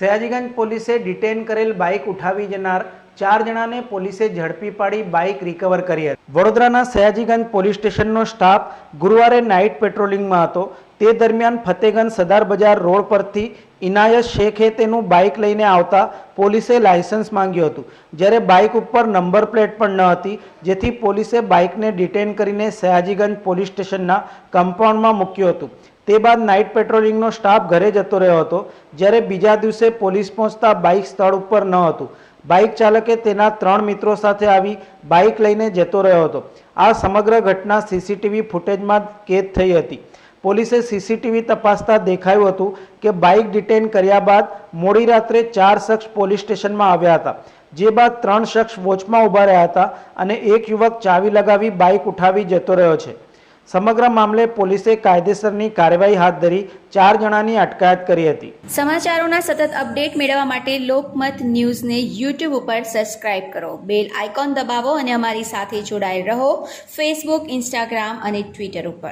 સયાજીગંજ પોલીસે ડિટેન કરેલ બાઇક ઉઠાવી જનાર ચાર જણાને પોલીસે ઝડપી પાડી બાઇક રિકવર કરી હતી. વડોદરાના સયાજીગંજ પોલીસ સ્ટેશનનો સ્ટાફ ગુરુવારે નાઇટ પેટ્રોલિંગમાં હતો. તે દરમિયાન ફતેગંજ સદાર બજાર રોડ પરથી ઇનાયત શેખે તેનું બાઇક લઈને આવતા પોલીસે લાયસન્સ માંગ્યું હતું. જ્યારે બાઇક ઉપર નંબર પ્લેટ પણ ન હતી, જેથી પોલીસે બાઇકને ડિટેન કરીને સયાજીગંજ પોલીસ સ્ટેશનના કમ્પાઉન્ડમાં મૂક્યું હતું. તે બાદ નાઇટ પેટ્રોલિંગનો સ્ટાફ ઘરે જતો રહ્યો હતો, જ્યારે બીજા દિવસે પોલીસ પહોંચતા બાઇક સ્થળ ઉપર ન હતું. બાઇક ચાલકે તેના ત્રણ મિત્રો સાથે આવી બાઇક લઈને જતો રહ્યો હતો. આ સમગ્ર ઘટના સીસીટીવી ફૂટેજમાં કેદ થઈ હતી. પોલીસે સીસીટીવી તપાસતા દેખાયું હતું કે બાઇક ડિટેન કર્યા બાદ મોડી રાત્રે ચાર શખ્સ પોલીસ સ્ટેશનમાં આવ્યા હતા, જે બાદ ત્રણ શખ્સ વોચમાં ઊભા રહ્યા હતા અને એક યુવક ચાવી લગાવી બાઇક ઉઠાવી જતો રહ્યો છે. સમગ્ર મામલે પોલીસે કાયદેસરની કાર્યવાહી હાથ ધરી ચાર જણાની અટકાયત કરી હતી. સમાચારોના સતત અપડેટ મેળવવા માટે લોકમત ન્યૂઝને યુટ્યુબ ઉપર સબસ્ક્રાઇબ કરો. બેલ આઇકોન દબાવો અને અમારી સાથે જોડાયેલ રહો ફેસબુક, ઇન્સ્ટાગ્રામ અને ટ્વિટર ઉપર.